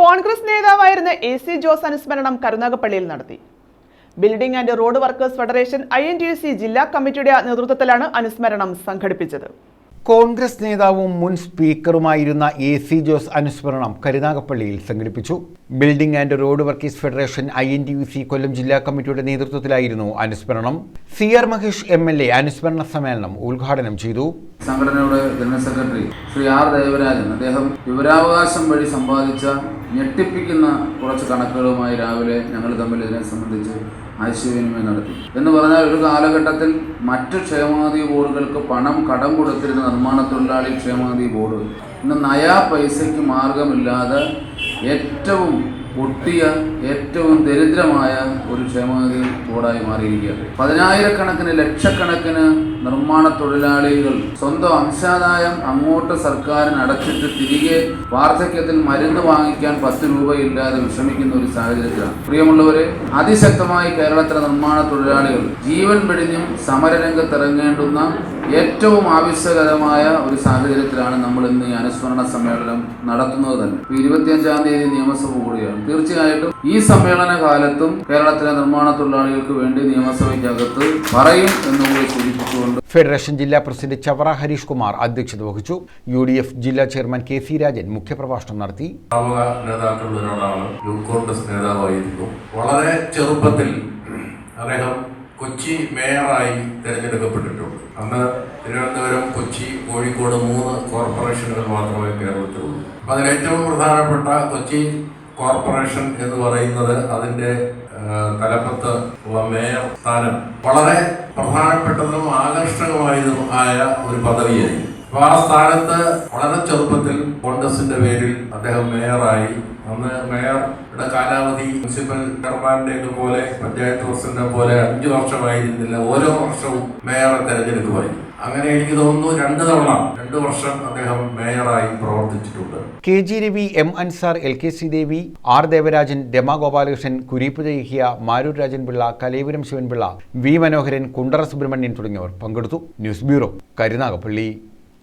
കോൺഗ്രസ് നേതാവായിരുന്ന A C Jose അനുസ്മരണം കരുനാഗപ്പള്ളിയിൽ നടത്തി. Building and road workers federation I N T C ജില്ലാ കമ്മിറ്റിയുടെ നേതൃത്വത്തിലാണ് അനുസ്മരണം സംഘടിപ്പിച്ചത്. കോൺഗ്രസ് നേതാവും മുൻ സ്പീക്കറുമായിരുന്ന എ സി ജോസ് അനുസ്മരണം കരുനാഗപ്പള്ളിയിൽ സംഘടിപ്പിച്ചു. Building and road workers federation I N T U C Kollam ജില്ലാ കമ്മിറ്റിയുടെ നേതൃത്വത്തിലായിരുന്നു അനുസ്മരണം. C R Mahesh M L A അനുസ്മരണ സമ്മേളനം ഉദ്ഘാടനം ചെയ്തു. സംഘടനയുടെ general secretary Shri R Devarajan അദ്ദേഹം വിവരാവകാശം വഴി സമ്പാദിച്ച ഞെട്ടിപ്പിക്കുന്ന കുറച്ച് കണക്കുകളുമായി രാവിലെ ഞങ്ങൾ തമ്മിൽ ഇതിനെ സംബന്ധിച്ച് ആശയവിനിമയം നടത്തി. എന്ന് പറഞ്ഞാൽ ഒരു കാലഘട്ടത്തിൽ മറ്റ് ക്ഷേമനിധി ബോർഡുകൾക്ക് പണം കടം കൊടുത്തിരുന്ന നിർമ്മാണ തൊഴിലാളി ക്ഷേമനിധി ബോർഡ്. ഇന്ന് നയാ പൈസയ്ക്ക് മാർഗമില്ലാതെ ഏറ്റവും പൊട്ടിയ ഏറ്റവും ദരിദ്രമായ ഒരു ക്ഷേമനിധി ബോർഡായി മാറിയിരിക്കുകയാണ്. പതിനായിരക്കണക്കിന് ലക്ഷക്കണക്കിന് നിർമ്മാണ തൊഴിലാളികൾ സ്വന്തം അംശാദായം അങ്ങോട്ട് സർക്കാരിന് അടച്ചിട്ട് തിരികെ വാർദ്ധക്യത്തിൽ മരുന്ന് വാങ്ങിക്കാൻ പത്ത് രൂപയില്ലാതെ വിഷമിക്കുന്ന ഒരു സാഹചര്യത്തിലാണ്. പ്രിയമുള്ളവരെ അതിശക്തമായി കേരളത്തിലെ നിർമ്മാണ തൊഴിലാളികൾ ജീവൻ വെടിഞ്ഞും സമരരംഗത്തിറങ്ങേണ്ടുന്ന ഏറ്റവും ആവശ്യകരമായ ഒരു സാഹചര്യത്തിലാണ് നമ്മൾ ഇന്ന് ഈ അനുസ്മരണ സമ്മേളനം നടത്തുന്നത് തന്നെ. ഇപ്പൊ ഇരുപത്തിയഞ്ചാം തീയതി നിയമസഭ കൂടിയാണ്. തീർച്ചയായിട്ടും ഈ സമ്മേളന കാലത്തും കേരളത്തിലെ നിർമ്മാണ തൊഴിലാളികൾക്ക് വേണ്ടി നിയമസഭയ്ക്കകത്ത് പറയും എന്നുകൂടി സൂചിപ്പിച്ചുകൊണ്ട് ഫെഡറേഷൻ ജില്ലാ പ്രസിഡന്റ് ചവറ ഹരീഷ് കുമാർ അധ്യക്ഷത വഹിച്ചു. യു ഡി എഫ് ജില്ലാ ചെയർമാൻ കെ സി രാജൻ മുഖ്യപ്രഭാഷണം നടത്തി. നേതാക്കളുടെ നേതാക്കളിൽ ഒരാളാണ് യൂത്ത് കോൺഗ്രസ് നേതാവായിരുന്നു വളരെ ചെറുപ്പത്തിൽ അദ്ദേഹം കൊച്ചി മേയറായി തിരഞ്ഞെടുക്കപ്പെട്ടിട്ടുണ്ട്. അന്ന് തിരുവനന്തപുരം കൊച്ചി കോഴിക്കോട് മൂന്ന് കോർപ്പറേഷനുകൾ മാത്രമേ കേരളത്തിലുള്ളൂ. അപ്പം അതിൽ ഏറ്റവും പ്രധാനപ്പെട്ട കൊച്ചി കോർപ്പറേഷൻ എന്ന് പറയുന്നത് അതിന്റെ തലപ്പത്ത് ഉള്ള മേയർ സ്ഥാനം വളരെ പ്രധാനപ്പെട്ടതും ആകർഷകമായതും ആയ ഒരു പദവിയായി അപ്പൊ ആ സ്ഥാനത്ത് വളരെ ചെറുപ്പത്തിൽ കോൺഗ്രസിന്റെ പേരിൽ അദ്ദേഹം മേയറായി. അന്ന് മേയറുടെ കാലാവധി മുനിസിപ്പൽ ചെയർമാന്റെ പോലെ പഞ്ചായത്ത് പ്രസിഡന്റിനെ പോലെ അഞ്ചു വർഷമായിരുന്നില്ല. ഓരോ വർഷവും മേയറെ തെരഞ്ഞെടുക്കുമായി അങ്ങനെ എനിക്ക് തോന്നുന്നു രണ്ട് തവണ രണ്ട് വർഷം അദ്ദേഹം മേയറായി പ്രവർത്തിച്ചിട്ടുണ്ട്. K G Ravi M Ansar L K C Devi R Devarajan Rama Gopalakrishnan Kureepu ജയിഹിയ മാരൂർ രാജൻപിള്ള കലൈപുരം ശിവൻപിള്ള വി മനോഹരൻ കുണ്ടറ സുബ്രഹ്മണ്യൻ തുടങ്ങിയവർ പങ്കെടുത്തു. News bureau Karunagappally.